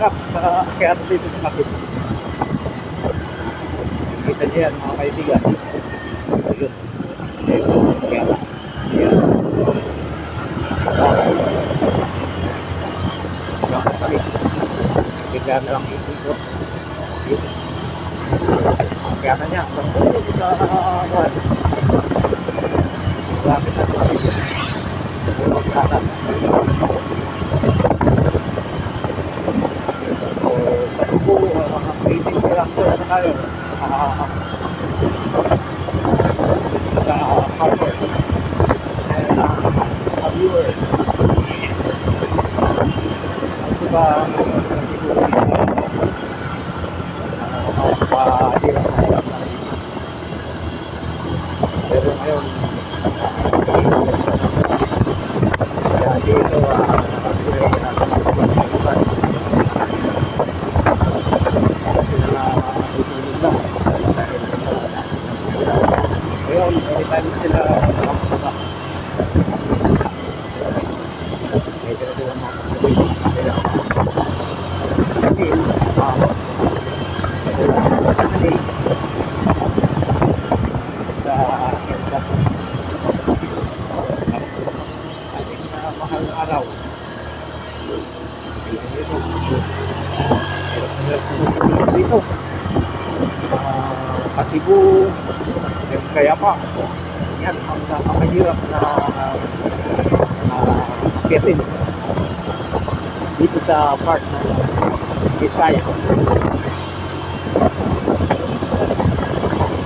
Hirap na hirap sa kaya dito sa makit. Kita niyo yan mga kaibigan. Ayun. Ayun. Kaya. Ayan. Bigla na lang ikot. Ayun. Kaya na niya. Sa uh, Lapit na ito. Ulog kata. So, kilometer na tayo. Ah, sa harbor. And, uh, a viewer. Ano ba ang siguro mahirap na hirap na pero ngayon kaya dito ah, nakapili na nakapagpapalitan sila natutulog na ngayon anytime sila nakapagpapa medyo na sila makapagpapalitan sila kasi ah sila kasi sa aircraft. Ating uh, mahal araw. Dito. Uh, Kasibu, kaya pa. Yan ang napakahirap na uh, uh, akitin dito sa part ng Bisaya. Ito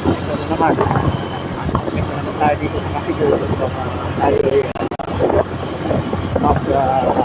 na naman. Ito naman tayo dito sa Kasibu. So, uh, tayo ay uh, mag uh,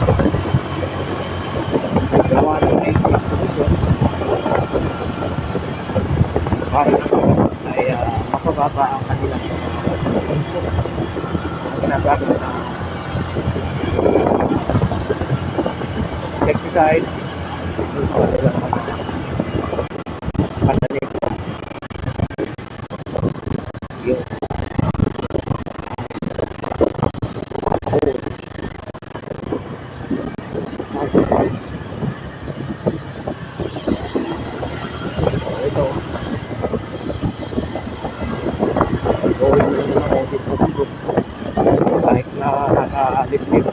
side. Pantanin ko. Yun. Ito. Gawin mo na ako dito dito. Kahit na nasa lip-lip,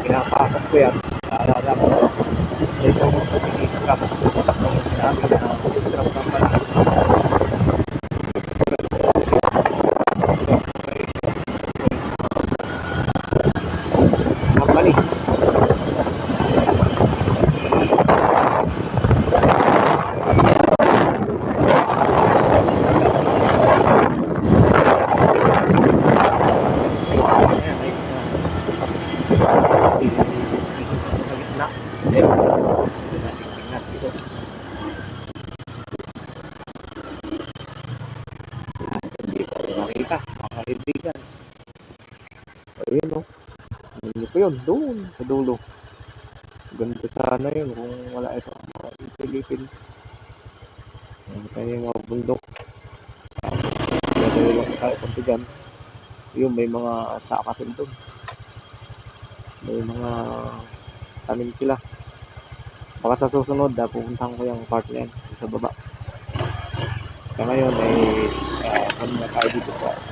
pinapasok ko yan. Ko makita. Mga kaibigan. Ayun o. Hindi ko yun. Doon. Sa dulo. Ganito sana yun kung wala isa mga Pilipin. Ayan tayo yung mga bundok. Dahil lang tayo. Yun, may mga sakasin doon. May mga tanim sila. Baka sa susunod, ah, pupuntahan ko yung part na yan sa baba. Sa ngayon ay uh, kami na tayo dito sa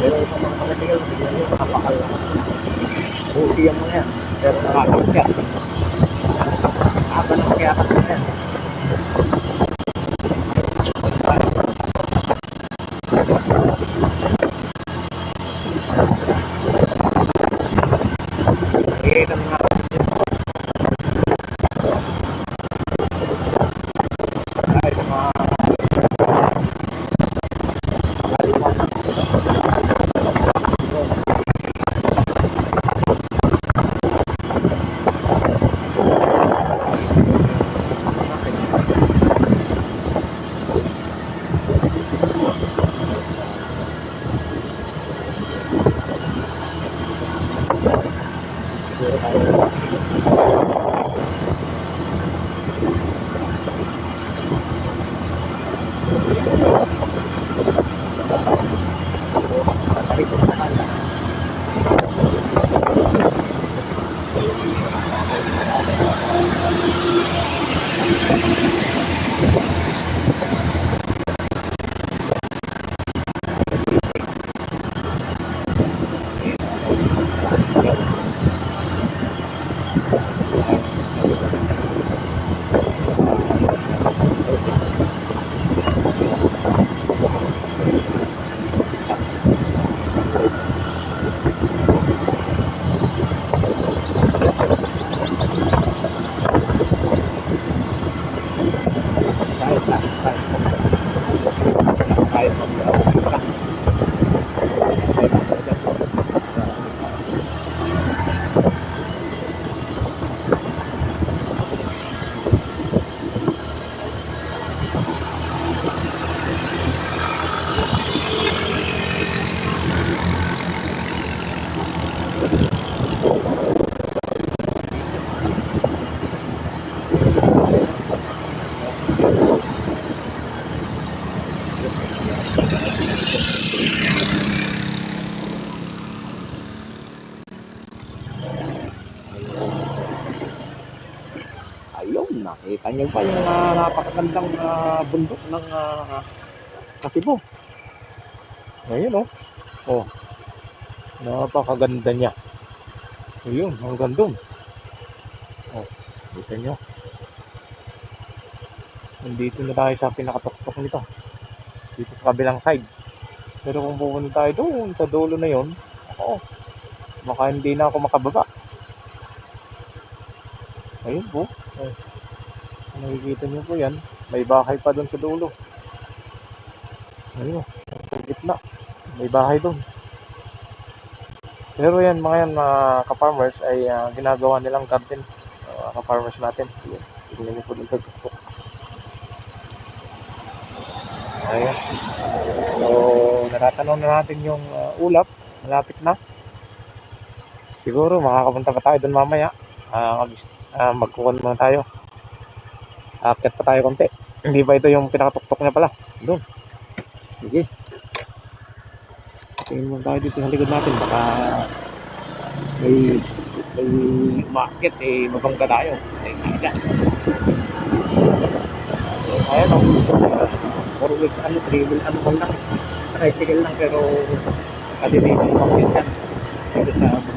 Pero ito mga pagkatigal, bigyan nyo, napakal. Busi ang mga yan. Pero nakakakya. Haba ng kaya Nakita niyo pa yung ah, napakagandang ah, bundok ng uh, Kasibo. Ayun oh. Oh. Napakaganda niya. Ayun, hanggang doon. Oh, kita niyo. Nandito na tayo sa pinakatuktok nito. Dito sa kabilang side. Pero kung pupunta tayo doon sa dulo na yon, ako, baka hindi na ako makababa. Ayun po. Oh. Nakikita niyo po yan. May bahay pa doon sa dulo. Ayun. Sa gitna. May bahay doon. Pero yan mga yan mga ka-farmers ay ah, ginagawa nilang garden. Uh, ka-farmers natin. Yan. Tingnan niyo po doon sa tuktok. Ayun. So, natatanaw na natin yung ah, ulap. Malapit na. Siguro makakapunta pa tayo doon mamaya. Ah, mag Ah, magkukuhan muna tayo. Akit pa tayo konti. Hindi ba ito yung pinakatuktok niya pala? Doon. Sige. Tingin muna tayo dito sa likod natin. Baka may may market eh mabangga tayo. Ay, kaya. So, kaya no. Four weeks ano, three wheel ano pa lang. Tricycle lang pero kadinitin yung market yan. Dito sa.